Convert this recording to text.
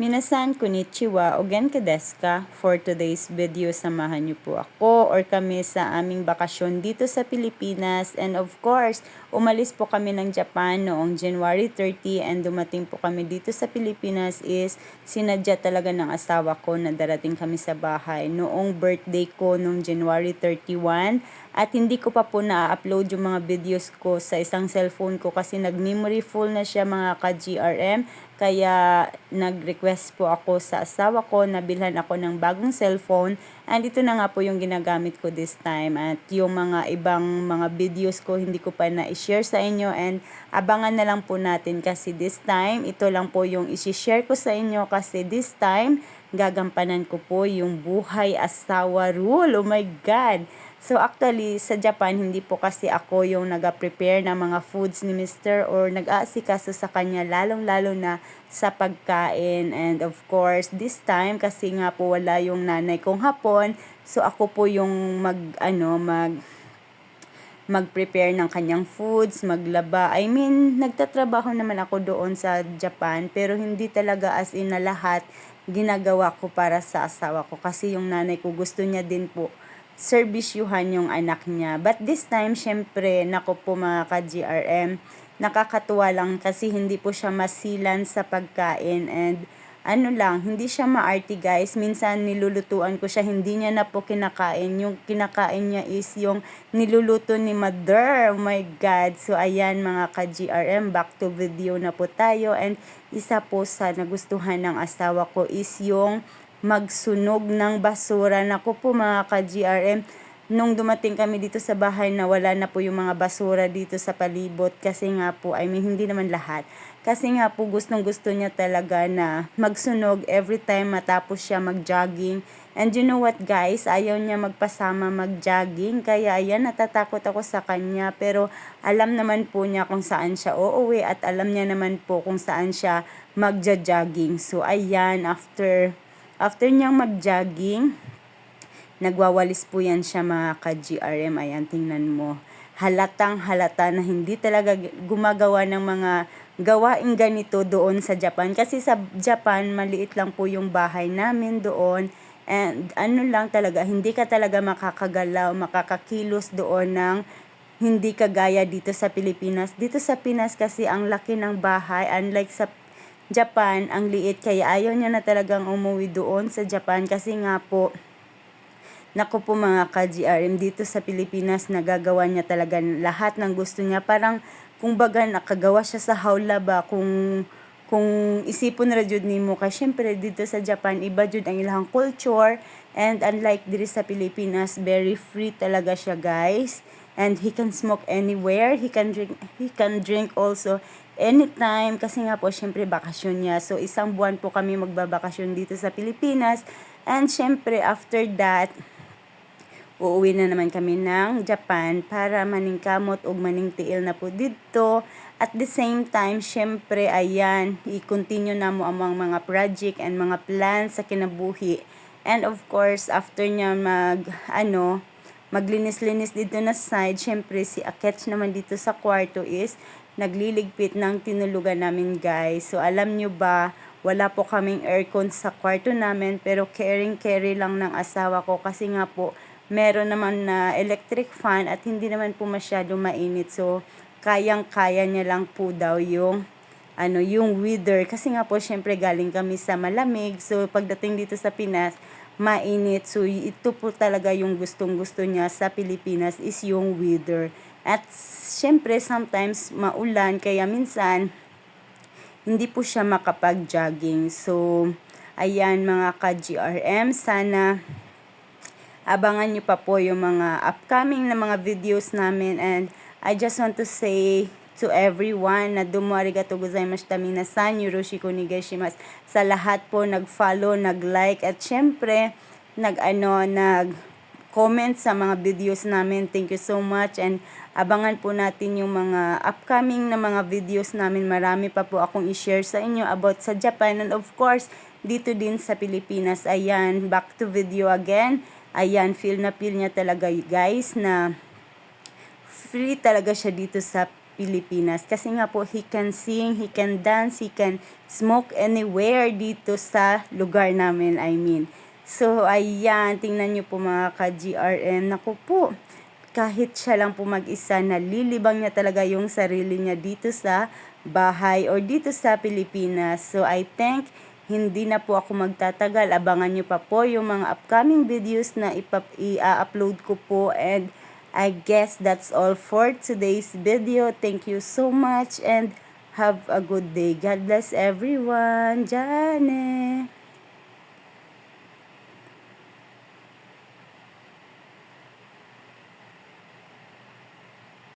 Minasan konnichiwa o genka desu ka? For today's video, samahan niyo po ako or kami sa aming bakasyon dito sa Pilipinas. And of course, umalis po kami ng Japan noong January 30 and dumating po kami dito sa Pilipinas is sinadya talaga ng asawa ko na darating kami sa bahay noong birthday ko noong January 31 at hindi ko pa po na-upload yung mga videos ko sa isang cellphone ko kasi nag-memory full na siya mga ka-GRM kaya nag-request po ako sa asawa ko na bilhan ako ng bagong cellphone. And ito na nga po yung ginagamit ko this time. At yung mga ibang mga videos ko hindi ko pa na-share sa inyo. And abangan na lang po natin kasi this time, ito lang po yung isi-share ko sa inyo kasi this time, gagampanan ko po yung buhay asawa rule. Oh my God! So actually, sa Japan, hindi po kasi ako yung nag-prepare ng mga foods ni Mr. or nag-aasikaso sa kanya, lalong-lalo na sa pagkain. And of course, this time, kasi nga po wala yung nanay kong hapon, so ako po yung mag, ano, mag, mag-prepare ng kanyang foods, maglaba. I mean, nagtatrabaho naman ako doon sa Japan, pero hindi talaga as in na lahat ginagawa ko para sa asawa ko. Kasi yung nanay ko gusto niya din po servisyuhan yung anak niya. But this time, syempre, nako po mga ka-GRM, nakakatuwa lang kasi hindi po siya masilan sa pagkain and ano lang, hindi siya maarte guys. Minsan nilulutuan ko siya, hindi niya na po kinakain. Yung kinakain niya is yung niluluto ni mother. Oh my God. So ayan mga ka-GRM, back to video na po tayo. And isa po sa nagustuhan ng asawa ko is yung magsunog ng basura. Naku po mga ka-GRM, nung dumating kami dito sa bahay na wala na po yung mga basura dito sa palibot kasi nga po, I mean hindi naman lahat. Kasi nga po gustong gusto niya talaga na magsunog every time matapos siya mag-jogging. And you know what guys, ayaw niya magpasama mag-jogging. Kaya ayan, natatakot ako sa kanya. Pero alam naman po niya kung saan siya uuwi at alam niya naman po kung saan siya magja-jogging. So ayan, after, after niyang mag-jogging, Nagwawalis po yan siya mga ka-GRM. Ayan, tingnan mo. Halatang halata na hindi talaga gumagawa ng mga gawaing ganito doon sa Japan. Kasi sa Japan, maliit lang po yung bahay namin doon. And ano lang talaga, hindi ka talaga makakagalaw, makakakilos doon ng hindi kagaya dito sa Pilipinas. Dito sa Pinas kasi ang laki ng bahay, unlike sa Japan, ang liit. Kaya ayaw niya na talagang umuwi doon sa Japan kasi nga po, Naku po mga ka-GRM, dito sa Pilipinas nagagawa niya talaga lahat ng gusto niya. Parang kung baga nakagawa siya sa hawla ba kung kung isipon ra jud nimo kay syempre dito sa Japan iba jud ang ilang culture and unlike diri sa Pilipinas very free talaga siya guys and he can smoke anywhere he can drink he can drink also anytime kasi nga po syempre bakasyon niya so isang buwan po kami magbabakasyon dito sa Pilipinas and syempre after that uuwi na naman kami ng Japan para maningkamot o maningtiil na po dito. At the same time, syempre, ayan, i-continue na mo ang mga project and mga plans sa kinabuhi. And of course, after niya mag, ano, maglinis-linis dito na side, syempre si Aketch naman dito sa kwarto is nagliligpit ng tinulugan namin guys. So alam nyo ba, wala po kaming aircon sa kwarto namin pero caring-carry lang ng asawa ko kasi nga po meron naman na electric fan at hindi naman po masyado mainit. So, kayang-kaya niya lang po daw yung ano, yung weather. Kasi nga po, syempre galing kami sa malamig. So, pagdating dito sa Pinas, mainit. So, ito po talaga yung gustong-gusto niya sa Pilipinas is yung weather. At syempre, sometimes maulan. Kaya minsan, hindi po siya makapag-jogging. So, ayan mga ka-GRM, sana abangan nyo pa po yung mga upcoming na mga videos namin and I just want to say to everyone na domo arigato gozaimashita minasan yoroshiku onegaishimasu sa lahat po nag-follow, nag-like at syempre nag-ano nag comment sa mga videos namin. Thank you so much and abangan po natin yung mga upcoming na mga videos namin. Marami pa po akong i-share sa inyo about sa Japan and of course dito din sa Pilipinas. Ayan, back to video again. Ayan, feel na feel niya talaga guys na free talaga siya dito sa Pilipinas. Kasi nga po, he can sing, he can dance, he can smoke anywhere dito sa lugar namin, I mean. So, ayan, tingnan nyo po mga ka-GRM. Naku po, kahit siya lang po mag-isa, nalilibang niya talaga yung sarili niya dito sa bahay or dito sa Pilipinas. So, I think hindi na po ako magtatagal. Abangan nyo pa po yung mga upcoming videos na ipap- i-upload ko po. And I guess that's all for today's video. Thank you so much and have a good day. God bless everyone. Jane.